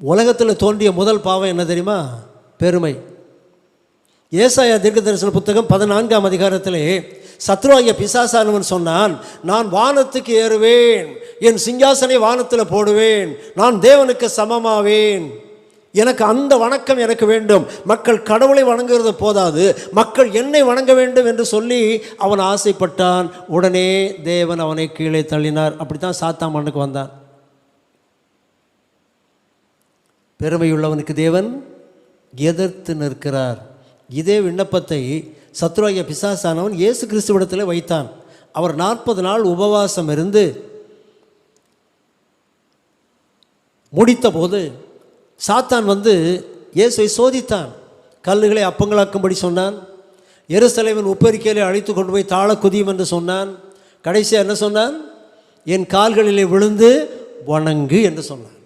உலகத்தில் தோன்றிய முதல் பாவம் என்ன தெரியுமா? பெருமை. ஏசாயா தீர்க்க தரிசன புத்தகம் பதினான்காம் அதிகாரத்திலே சத்ருவாகிய பிசாசானவன் சொன்னான் நான் வானத்துக்கு ஏறுவேன் என் சிங்காசனை வானத்தில் போடுவேன் நான் தேவனுக்கு சமமாவேன். எனக்கு அந்த வணக்கம் எனக்கு வேண்டும். மக்கள் கடவுளை வணங்குறது போதாது. மக்கள் என்னை வணங்க வேண்டும் என்று சொல்லி அவன் ஆசைப்பட்டான். உடனே தேவன் அவனை கீழே தள்ளினார். அப்படித்தான் சாத்தாம் மண்ணுக்கு வந்தான். பெருமையுள்ளவனுக்கு தேவன் எதிர்த்து நிற்கிறார். இதே விண்ணப்பத்தை சத்ருவாகிய பிசாசானவன் இயேசு கிறிஸ்துவிடத்தில் வைத்தான். அவர் நாற்பது நாள் உபவாசம் இருந்து முடித்தபோது சாத்தான் வந்து இயேசுவை சோதித்தான். கல்லுகளை அப்பங்களாக்கும்படி சொன்னான். எருசலைவன் உப்பரிக்கையிலே அழைத்து கொண்டு போய் தாழ குதியும் என்று சொன்னான். கடைசியாக என்ன சொன்னான்? என் கால்களிலே விழுந்து வணங்கு என்று சொன்னான்.